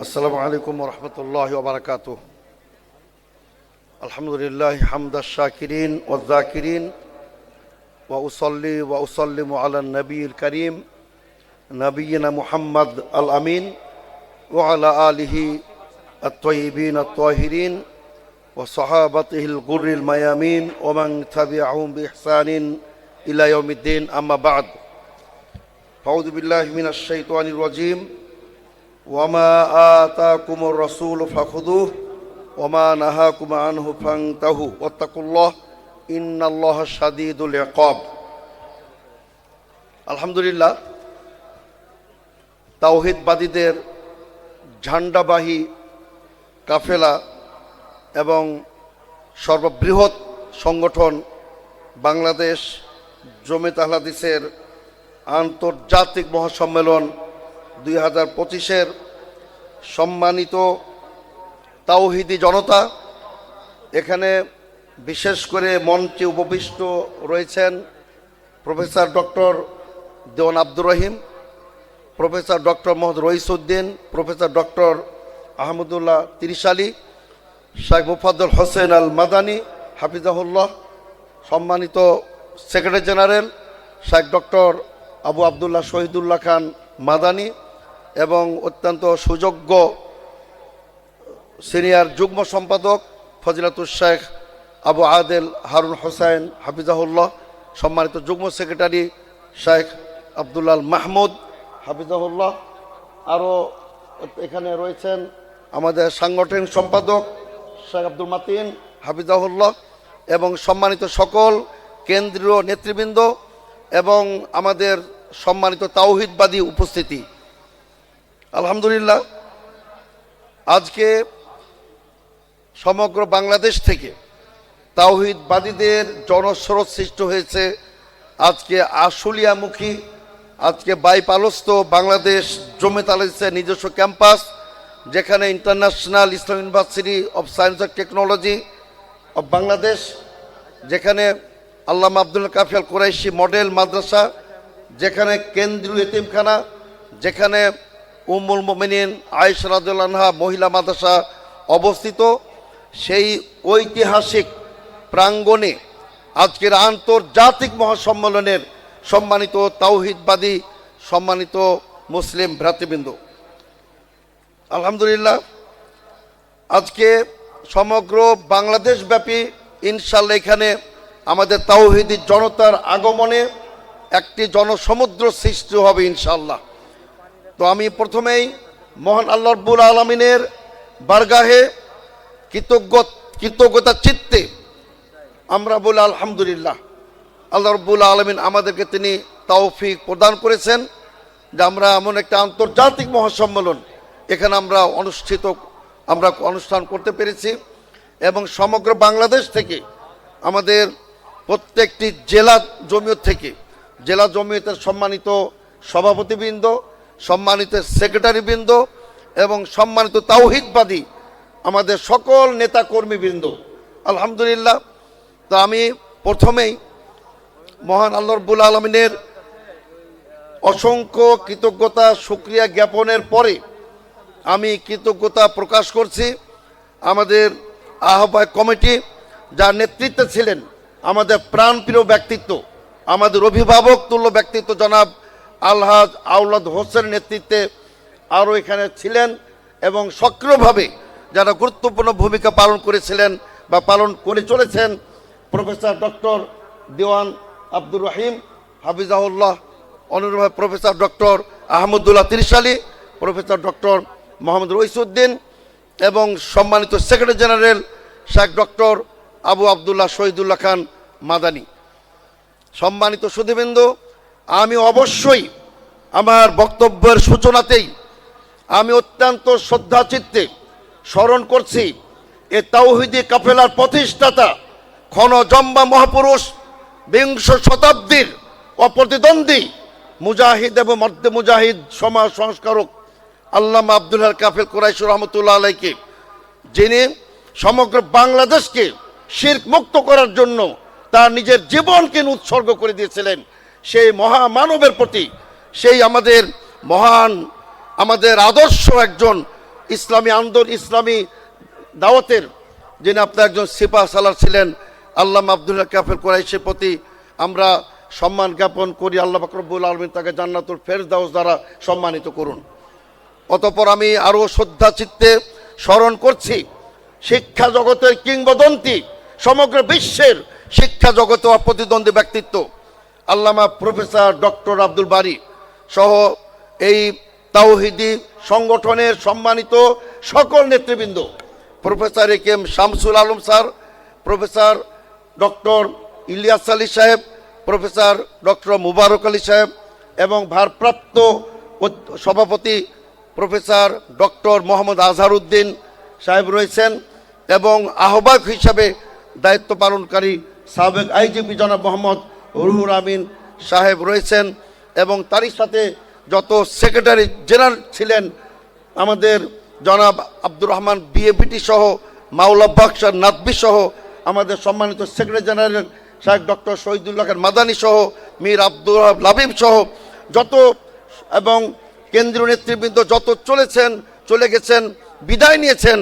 السلام عليكم ورحمة الله وبركاته الحمد لله حمد الشاكرين والذاكرين وأصلي وأسلم على النبي الكريم نبينا محمد الأمين وعلى آله الطيبين الطاهرين وصحابته الغر الميامين ومن تبعهم بإحسان إلى يوم الدين أما بعد أعوذ بالله من الشيطان الرجيم ওয়ামা রসুল ফাখুদু কব আলহামদুলিল্লাহ, তাওহিদবাদীদের ঝান্ডাবাহী কাফেলা এবং সর্ববৃহৎ সংগঠন বাংলাদেশ জমিত আহলাদিসের আন্তর্জাতিক মহাসম্মেলন দুই হাজার পঁচিশের সম্মানিত তাওহিদি জনতা, এখানে বিশেষ করে মঞ্চে উপবিষ্ট রয়েছেন professor doctor Dewan Abdur Rahim, professor doctor Mohammad Raisuddin, professor doctor Ahmadullah Trishali Sheikh Mufaddul Hossain Al Madani হাফিজাহুল্লাহ, সম্মানিত secretary general Sheikh doctor Abu Abdullah Shahidullah Khan Madani এবং অত্যন্ত সুযোগ্য সিনিয়র যুগ্ম সম্পাদক ফজিলাতুর শেখ আবু আদেল হারুন হোসেন হাফিজাহুল্লাহ, সম্মানিত যুগ্ম সেক্রেটারি শেখ আবদুল্লাল মাহমুদ হাফিজাহুল্লাহ। আরও এখানে রয়েছেন আমাদের সাংগঠনিক সম্পাদক শেখ আব্দুল মাতিন হাফিজাহুল্লাহ এবং সম্মানিত সকল কেন্দ্রীয় নেতৃবৃন্দ এবং আমাদের সম্মানিত তাওহিদবাদী উপস্থিতি। আলহামদুলিল্লাহ, আজকে সমগ্র বাংলাদেশ থেকে তাওহিদবাদীদের জনস্রোত সৃষ্টি হয়েছে। আজকে আশুলিয়ামুখী, আজকে বাইপালস্ত বাংলাদেশ জমে আলিসের নিজস্ব ক্যাম্পাস, যেখানে international Islam university of science and technology of Bangladesh, যেখানে আল্লামা আব্দুল কাফিয়াল কুরাইশি মডেল মাদ্রাসা, যেখানে কেন্দ্রীয় এতিমখানা, যেখানে উম্মুল মোমিনিন আয়েশ মহিলা মাদ্রাসা অবস্থিত। সেই ঐতিহাসিক প্রাঙ্গণে আজকের আন্তর্জাতিক মহাসম্মেলনের সম্মানিত তাওহিদবাদী, সম্মানিত মুসলিম ভ্রাতৃবৃন্দ। আলহামদুলিল্লাহ, আজকে সমগ্র বাংলাদেশব্যাপী ইনশাল্লাহ এখানে আমাদের তাওহিদি জনতার আগমনে একটি জনসমুদ্র সৃষ্টি হবে ইনশাল্লাহ তো আমি প্রথমেই মহান আল্লাহ রব্বুল আলমিনের বারগাহে কৃতজ্ঞ, কৃতজ্ঞতা চিত্তে আমরা বলি আলহামদুলিল্লাহ। আল্লাহ রব্বুল আলমিন আমাদেরকে তিনি তৌফিক প্রদান করেছেন যে আমরা এমন একটা আন্তর্জাতিক মহাসম্মেলন এখানে আমরা অনুষ্ঠিত, আমরা অনুষ্ঠান করতে পেরেছি এবং সমগ্র বাংলাদেশ থেকে, আমাদের প্রত্যেকটি জেলা জমিয়ত থেকে, জেলা জমিয়তের সম্মানিত সভাপতিবৃন্দ সম্মানিত সেক্রেটারিবৃন্দ এবং সম্মানিত তাওহিদবাদী আমাদের সকল নেতা কর্মীবৃন্দ আলহামদুলিল্লাহ। তো আমি প্রথমেই মহান আল্লাহ রব্বুল আলমিনের অসংখ্য কৃতজ্ঞতা, সুক্রিয়া জ্ঞাপনের পরে আমি কৃতজ্ঞতা প্রকাশ করছি আমাদের আহ্বায়ক কমিটি, যার নেতৃত্বে ছিলেন আমাদের প্রাণপ্রিয় ব্যক্তিত্ব, আমাদের অভিভাবক তুল্য ব্যক্তিত্ব জনাব আলহাজ আউলাদ হোসেনের নেতৃত্বে আরও এখানে ছিলেন এবং সক্রিয়ভাবে যারা গুরুত্বপূর্ণ ভূমিকা পালন করেছিলেন বা পালন করে চলেছেন, প্রফেসর ডক্টর দেওয়ান আব্দুর রহিম হাফিজাউল্লাহ অনুরূপভাবে professor doctor Ahmadullah Trishali, professor doctor Mohammad Raisuddin এবং সম্মানিত secretary general Sheikh doctor Abu Abdullah Shahidullah Khan Madani. সম্মানিত সুধীবৃন্দ আমি অবশ্যই আমার বক্তব্যের সূচনাতেই আমি অত্যন্ত শ্রদ্ধাচিত্তে স্মরণ করছি এ তাওহিদি কাফেলার প্রতিষ্ঠাতা ক্ষণজম্বা মহাপুরুষ বিংশ শতাব্দীর অপ্রতিদ্বন্দ্বী মুজাহিদ এবং মধ্য মুজাহিদ সমাজ সংস্কারক আল্লামা আব্দুল কাফেল কোরাইশ রহমতুল্লাহ আলাইকে, যিনি সমগ্র বাংলাদেশকে শির্ক মুক্ত করার জন্য তার নিজের জীবনকে উৎসর্গ করে দিয়েছিলেন। সেই মহামানবের প্রতি, সেই আমাদের মহান, আমাদের আদর্শ একজন ইসলামী আন্দোলন ইসলামী দাওয়াতের, যিনি আপনার একজন সিপা সালার ছিলেন আল্লাহ আবদুল্লাহ কাফের কোরাইশের প্রতি আমরা সম্মান জ্ঞাপন করি। আল্লাহ বাকরবুল আলমিন তাকে জান্নাতুল ফেরদাউস দ্বারা সম্মানিত করুন। অতপর আমি আরও শ্রদ্ধা চিত্তে স্মরণ করছি, শিক্ষা জগতের কিংবদন্তি, সমগ্র বিশ্বের শিক্ষা জগতে অপ্রতিদ্বন্দ্বী ব্যক্তিত্ব আল্লামা প্রফেসর ডক্টর আব্দুল বারি সহ এই তাওহিদি সংগঠনের সম্মানিত সকল নেতৃবৃন্দ, professor A K M Shamsul Alam sir, professor doctor Ilias Ali Saheb, professor doctor মুবারক আলী সাহেব এবং ভারপ্রাপ্ত সভাপতি প্রফেসর ডক্টর মোহাম্মদ আজহারউদ্দিন সাহেব রয়েছেন এবং আহ্বায়ক হিসাবে দায়িত্ব পালনকারী সাবেক আইজিপি জনাব মোহাম্মদ রুহুর আমিন সাহেব রয়েছেন এবং তারই সাথে যত সেক্রেটারি জেনারেল ছিলেন আমাদের জনাব আব্দুর রহমান বিএপিটি সহ, মাওলা বাক্সার নাদবি সহ, আমাদের সম্মানিত secretary general Sheikh doctor Shahidullah Khan Madani সহ, মীর আব্দুল লাবিব সহ, যত এবং কেন্দ্রীয় নেতৃবৃন্দ যত চলেছেন, চলে গেছেন, বিদায় নিয়েছেন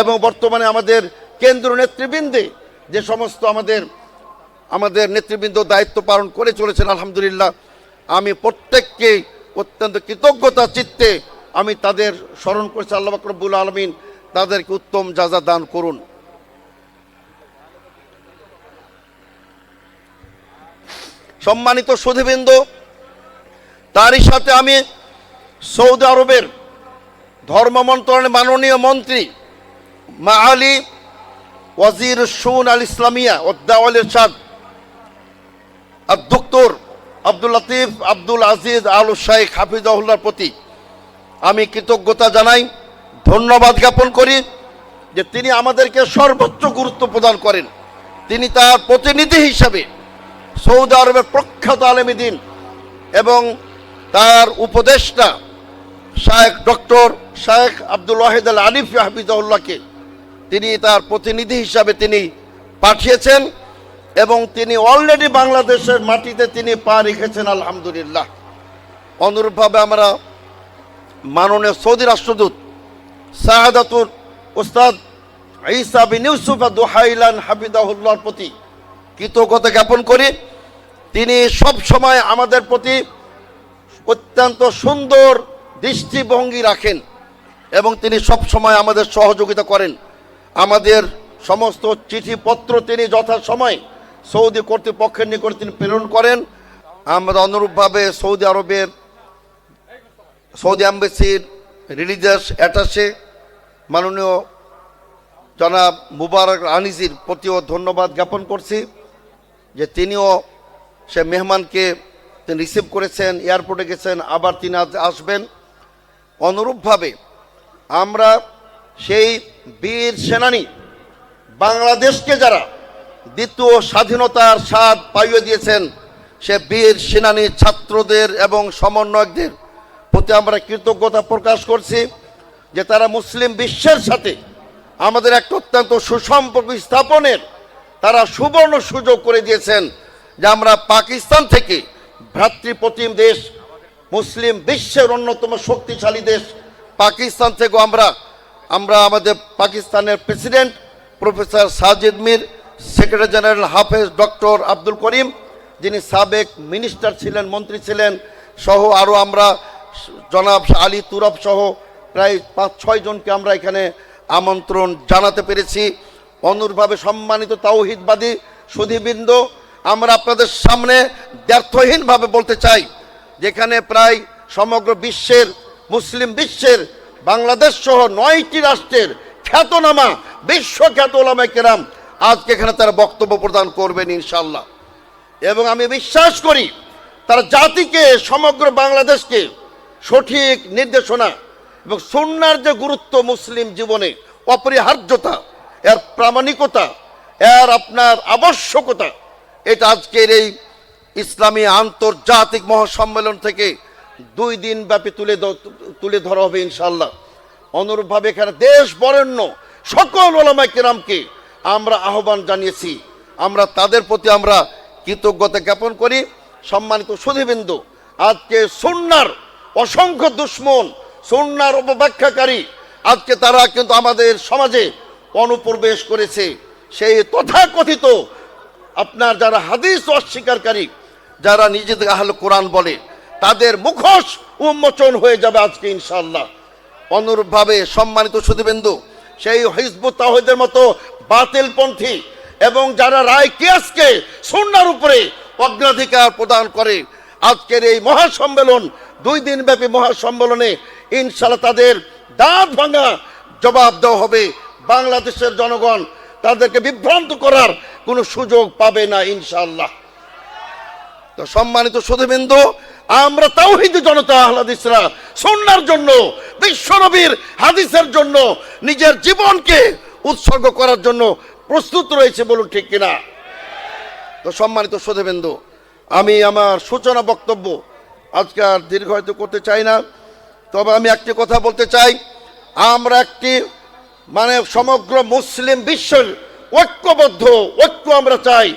এবং বর্তমানে আমাদের কেন্দ্রীয় নেতৃবৃন্দে যে সমস্ত আমাদের আমাদের নেতৃবৃন্দ দায়িত্ব পালন করে চলেছেন, আলহামদুলিল্লাহ। আমি প্রত্যেককে অত্যন্ত কৃতজ্ঞতা চিত্তে আমি তাদের স্মরণ করছি, আল্লাহ বাকরবুল আলমিন তাদেরকে উত্তম যাজা দান করুন। সম্মানিত সুধীবৃন্দ তারই সাথে আমি সৌদি আরবের ধর্ম মন্ত্রণালয়ের মাননীয় মন্ত্রী মা আলী ওয়াজির সুন আল ইসলামিয়া ওদ্দাওয়াল আব্দুক্তর আব্দুল লতিফ আব্দুল আজিজ আল শাইখ হাফিজাহুল্লার প্রতি আমি কৃতজ্ঞতা জানাই, ধন্যবাদ জ্ঞাপন করি যে তিনি আমাদেরকে সর্বোচ্চ গুরুত্ব প্রদান করেন। তিনি তার প্রতিনিধি হিসাবে সৌদি আরবের প্রখ্যাত আলেমী দিন এবং তার উপদেষ্টা শায়েখ ডক্টর শায়েখ আব্দুল ওয়াহিদ আল আলিফ হাফিজাউল্লাহকে তিনি তার প্রতিনিধি হিসাবে তিনি পাঠিয়েছেন। এবং তিনি অলরেডি বাংলাদেশের মাটিতে তিনি পা রেখেছেন, আলহামদুলিল্লাহ। অনুরূপভাবে আমরা মাননীয় সৌদি রাষ্ট্রদূত শাহাদাতুর ওস্তাদ ঈসা বিন ইউসুফ দোহাইলান হাফিদাহুল্লাহর প্রতি কৃতজ্ঞতা জ্ঞাপন করি। তিনি সব সময় আমাদের প্রতি অত্যন্ত সুন্দর দৃষ্টিভঙ্গি রাখেন এবং তিনি সব সময় আমাদের সহযোগিতা করেন। আমাদের সমস্ত চিঠিপত্র তিনি যথাসময় সৌদি কর্তৃপক্ষের নিকট তিনি প্রেরণ করেন। আমরা অনুরূপভাবে সৌদি আরবের, সৌদি অ্যাম্বাসির রিলিজিয়াস অ্যাটাসে মাননীয় জনাব মুবারক আনিজির প্রতিও ধন্যবাদ জ্ঞাপন করছি যে তিনিও সে মেহমানকে তিনি রিসিভ করেছেন, এয়ারপোর্টে গেছেন, আবার তিনি আজ আসবেন। অনুরূপভাবে আমরা সেই বীর সেনানী বাংলাদেশকে যারা দ্বিতীয় স্বাধীনতার স্বাদ পাইয়ে দিয়েছেন সে বীর সেনানী ছাত্রদের এবং সমন্বয়কদের প্রতি আমরা কৃতজ্ঞতা প্রকাশ করছি যে তারা মুসলিম বিশ্বের সাথে আমাদের একটা অত্যন্ত সুসম্পর্ক স্থাপনের তারা সুবর্ণ সুযোগ করে দিয়েছেন যে আমরা পাকিস্তান থেকে ভ্রাতৃপ্রতিম দেশ, মুসলিম বিশ্বের অন্যতম শক্তিশালী দেশ। পাকিস্তান থেকেও আমরা আমরা আমাদের পাকিস্তানের president professor Sajid Mir secretary general Hafez doctor Abdul Karim যিনি সাবেক মিনিস্টার ছিলেন, মন্ত্রী ছিলেন, সহ আরও আমরা, জনাব আলী তুরব সহ প্রায় পাঁচ, ছয় জনকে আমরা এখানে আমন্ত্রণ জানাতে পেরেছি। অনুরভাবে সম্মানিত তাওহিদবাদী সুধীবৃন্দ, আমরা আপনাদের সামনে ব্যর্থহীনভাবে বলতে চাই, যেখানে প্রায় সমগ্র বিশ্বের, মুসলিম বিশ্বের, বাংলাদেশ সহ নয়টি রাষ্ট্রের খ্যাতনামা, বিশ্বখ্যাত ওলামা কেরাম আজকে এখানে তারা বক্তব্য প্রদান করবেন ইনশাল্লাহ এবং আমি বিশ্বাস করি তারা জাতিকে, সমগ্র বাংলাদেশকে সঠিক নির্দেশনা এবং সুন্নার যে গুরুত্ব মুসলিম জীবনে, অপরিহার্যতা, এর প্রামাণিকতা, এর আপনার আবশ্যকতা, এটা আজকের এই ইসলামী আন্তর্জাতিক মহাসম্মেলন থেকে দুই দিন ব্যাপী তুলে তুলে ধরা হবে ইনশাল্লাহ অনুরূপভাবে এখানে দেশ বরেণ্য সকল ওলামাই কেরামকে আমরা আহ্বান জানিয়েছি। আমরা তাদের প্রতি আমরা কৃতজ্ঞতা জ্ঞাপন করি। সম্মানিত সুধীবিন্দু, আজকে সুন্নার অসংখ্য দুশ্মন, সুন্নার অপব্যাখ্যাকারী আজকে তারা কিন্তু আমাদের সমাজে অনুপ্রবেশ করেছে। সেই তথাকথিত আপনার যারা হাদিস অস্বীকারী, যারা নিজেদের আহল কোরআন বলে, তাদের মুখোশ উন্মোচন হয়ে যাবে আজকে ইনশাল্লাহ অনুরূপভাবে সম্মানিত সুদীবেন্দু সেই হিজবুত তাহিদের মতো বাতিলপন্থী এবং যারা রায় কিয়াসকে সুন্নার উপরে অগ্রাধিকার প্রদান করে, আজকের এই মহাসম্মেলন, দুই দিন ব্যাপী মহাসম্মেলনে ইনশাল্লাহ তাদের দাঁত ভাঙা জবাব দেওয়া হবে। বাংলাদেশের জনগণ তাদেরকে বিভ্রান্ত করার কোনো সুযোগ পাবে না ইনশাল্লাহ তো সম্মানিত সুধীবিন্দু, আমরা তাওহিদ জনতা আহ্লাদিসরা সন্ন্যার জন্য বিশ্বনবীর হাদিসের জন্য নিজের জীবনকে উৎসর্গ করার জন্য প্রস্তুত রয়েছে বলুন ঠিক কিনা? তো সম্মানিত সুধীবিন্দু আমি আমার সূচনা বক্তব্য আজকে আর দীর্ঘায়িত করতে চাই না, তবে আমি একটি কথা বলতে চাই। আমরা একটি মানে সমগ্র মুসলিম বিশ্বের ঐক্যবদ্ধ ঐক্য আমরা চাই।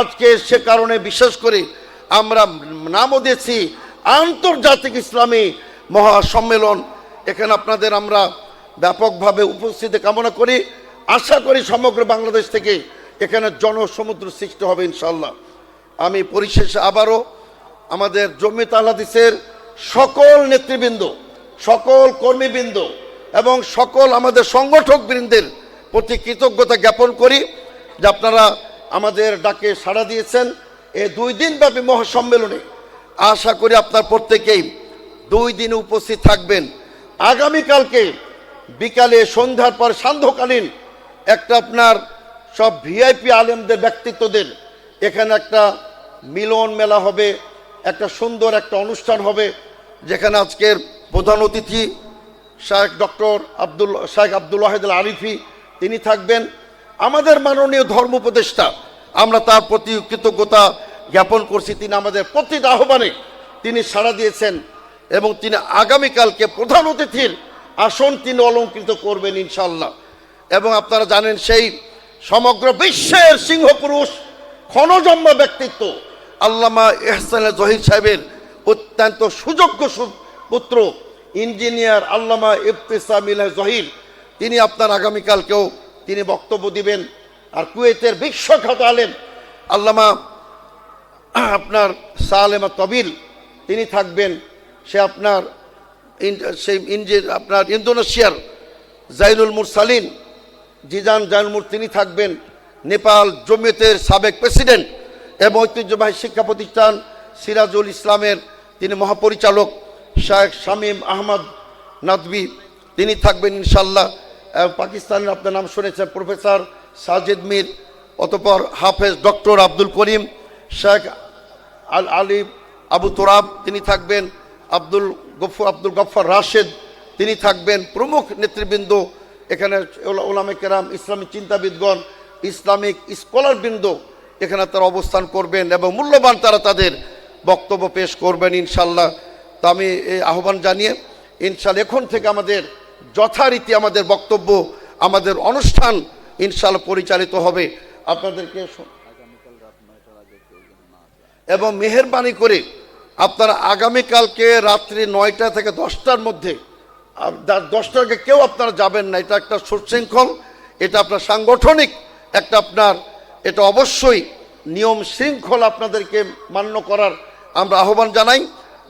আজকে সে কারণে বিশেষ করে আমরা নামও দিয়েছি আন্তর্জাতিক ইসলামী মহাসম্মেলন এখানে আপনাদের আমরা ব্যাপকভাবে উপস্থিতি কামনা করি। আশা করি সমগ্র বাংলাদেশ থেকে এখানে জনসমুদ্র সৃষ্টি হবে ইনশাল্লাহ আমি পরিশেষে আবারও আমাদের জমিত আহ্লাদিসের সকল নেতৃবৃন্দ, সকল কর্মীবৃন্দ এবং সকল আমাদের সংগঠক বৃন্দের প্রতি কৃতজ্ঞতা জ্ঞাপন করি যে আপনারা আমাদের ডাকে সাড়া দিয়েছেন। এই দুই দিনব্যাপী মহাসম্মেলনে আশা করি আপনার প্রত্যেকেই দুই দিন উপস্থিত থাকবেন। আগামীকালকে বিকালে সন্ধ্যার পর সান্ধ্যকালীন একটা আপনার সব ভিআইপি আলেমদের ব্যক্তিত্বদের, এখানে একটা মিলন মেলা হবে, একটা সুন্দর একটা অনুষ্ঠান হবে, যেখানে আজকের প্রধান অতিথি শাহেখ ডক্টর আব্দুল শাহেখ আব্দুল ওয়াহেদুল আরিফি তিনি থাকবেন। আমাদের মাননীয় ধর্ম উপদেষ্টা, আমরা তার প্রতি কৃতজ্ঞতা জ্ঞাপন করছি, তিনি আমাদের প্রতিটা আহ্বানে তিনি সাড়া দিয়েছেন। এবং তিনি আগামীকালকে প্রধান অতিথির আসন তিনি অলঙ্কৃত করবেন ইনশাল্লাহ এবং আপনারা জানেন সেই সমগ্র বিশ্বের সিংহপুরুষ ক্ষণজন্ম ব্যক্তিত্ব আল্লামা এহসান জহির সাহেবের অত্যন্ত সুযোগ্য পুত্র, ইঞ্জিনিয়ার আল্লামা ইফতিসামিল জহির। তিনি আপনার আগামীকালকেও তিনি বক্তব্য দিবেন। আর কুয়েতের বিশ্বখ্যাত আলেম আল্লামা আপনার সালেমা তবিল, তিনি থাকবেন সে আপনার সেই ইঞ্জি আপনার ইন্দোনেশিয়ার জাইনুল মুরসালিন, জিজান জাইনুল তিনি থাকবেন নেপাল জমিয়তের সাবেক প্রেসিডেন্ট এবং ঐতিহ্যবাহী শিক্ষা প্রতিষ্ঠান সিরাজুল ইসলামের তিনি মহাপরিচালক শায়েখ শামীম আহমদ নাদবি, তিনি থাকবেন ইনশাল্লাহ পাকিস্তানের আপনার নাম শুনেছেন প্রফেসর সাজিদ মির, অতপর হাফেজ ডক্টর আব্দুল করিম শেখ আল আলী আবু তোরাব, তিনি থাকবেন আব্দুল গফর আব্দুল গফর রাশেদ, তিনি থাকবেন প্রমুখ নেতৃবৃন্দ। এখানে ওলা- ওলামে কেরাম ইসলামিক চিন্তাবিদগণ, ইসলামিক স্কলারবৃন্দ এখানে তারা অবস্থান করবেন এবং মূল্যবান তারা তাদের বক্তব্য পেশ করবেন ইনশাল্লাহ। তো আমি এই আহ্বান জানিয়ে, ইনশাল্লাহ এখন থেকে আমাদের যথারীতি আমাদের বক্তব্য, আমাদের অনুষ্ঠান ইনশাল্লাহ পরিচালিত হবে। আপনাদেরকে এবং মেহরবানি করে আপনারা আগামীকালকে রাত্রি নয়টা থেকে দশটার মধ্যে দশটার আগে কেউ আপনারা যাবেন না, এটা একটা সুশৃঙ্খল, এটা আপনার সাংগঠনিক, একটা আপনার, এটা অবশ্যই নিয়ম শৃঙ্খল আপনাদেরকে মান্য করার আমরা আহ্বান জানাই,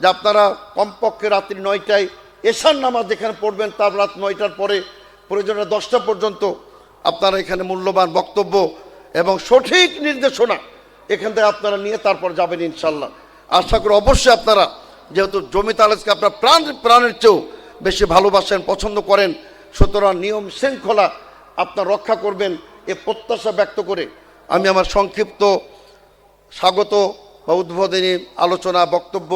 যে আপনারা কমপক্ষে রাত্রি নয়টায় এশার নামাজ যেখানে পড়বেন, তার রাত নয়টার পরে, প্রয়োজনে দশটা পর্যন্ত আপনারা এখানে মূল্যবান বক্তব্য এবং সঠিক নির্দেশনা এখান থেকে আপনারা নিয়ে তারপর যাবেন ইনশাল্লাহ। আশা করি অবশ্যই আপনারা যেহেতু জমি তালেজকে আপনার প্রাণ, প্রাণের চেয়েও বেশি ভালোবাসেন, পছন্দ করেন, সুতরাং নিয়ম শৃঙ্খলা আপনার রক্ষা করবেন এ প্রত্যাশা ব্যক্ত করে আমি আমার সংক্ষিপ্ত স্বাগত বা উদ্বোধনী আলোচনা, বক্তব্য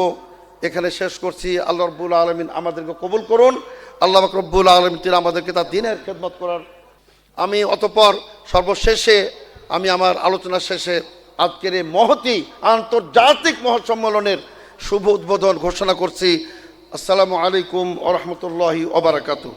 এখানে শেষ করছি। আল্লাহ রব্বুল আলমিন আমাদেরকে কবুল করুন। আল্লাহ রব্বুল আলমিন তিনি আমাদেরকে তার দিনের খেদমত করার। আমি অতপর সর্বশেষে আমি আমার আলোচনা শেষে আজকের এই মহতি আন্তর্জাতিক মহাসম্মেলনের শুভ উদ্বোধন ঘোষণা করছি। আসসালামু আলাইকুম ওরহমতুল্লাহি ওবরাকাতু